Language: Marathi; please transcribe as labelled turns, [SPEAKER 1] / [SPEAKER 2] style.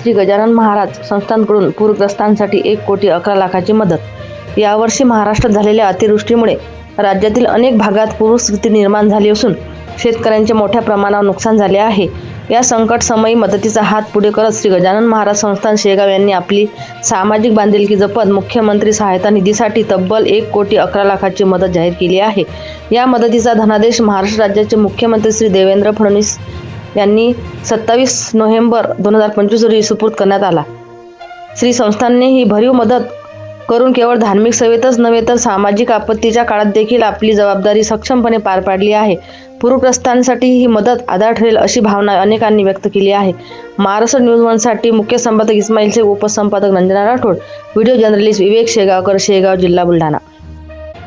[SPEAKER 1] श्री गजानन महाराज संस्थांकडून पूरग्रस्तांसाठी एक कोटी अकरा लाखाची मदत. यावर्षी महाराष्ट्रात झालेल्या अतिवृष्टीमुळे राज्यातील अनेक भागात पूरस्थिती निर्माण झाली असून शेतकऱ्यांचे मोठ्या प्रमाणावर नुकसान झाले आहे. या संकट समयी मदतीचा हात पुढे करत श्री गजानन महाराज संस्थान शेगाव यांनी आपली सामाजिक बांधिलकी जपत मुख्यमंत्री सहायता निधीसाठी तब्बल एक कोटी अकरा लाखाची मदत जाहीर केली आहे. या मदतीचा धनादेश महाराष्ट्र राज्याचे मुख्यमंत्री श्री देवेंद्र फडणवीस यांनी सत्तावीस नोव्हेंबर दोन हजार पंचवीस रोजी सुपूर्द करण्यात आला. श्री संस्थांनी ही भरीव मदत करून केवळ धार्मिक सेवेतच नव्हे तर सामाजिक आपत्तीच्या काळात देखील आपली जबाबदारी सक्षमपणे पार पाडली आहे. पूरग्रस्तांसाठी ही मदत आधार ठरेल अशी भावना अनेकांनी व्यक्त केली आहे. महाराष्ट्र न्यूज वनसाठी मुख्य संपादक इस्माईलचे उपसंपादक रंजना राठोड व्हिडिओ जर्नलिस्ट विवेक शेगावकर शेगाव जिल्हा बुलढाणा.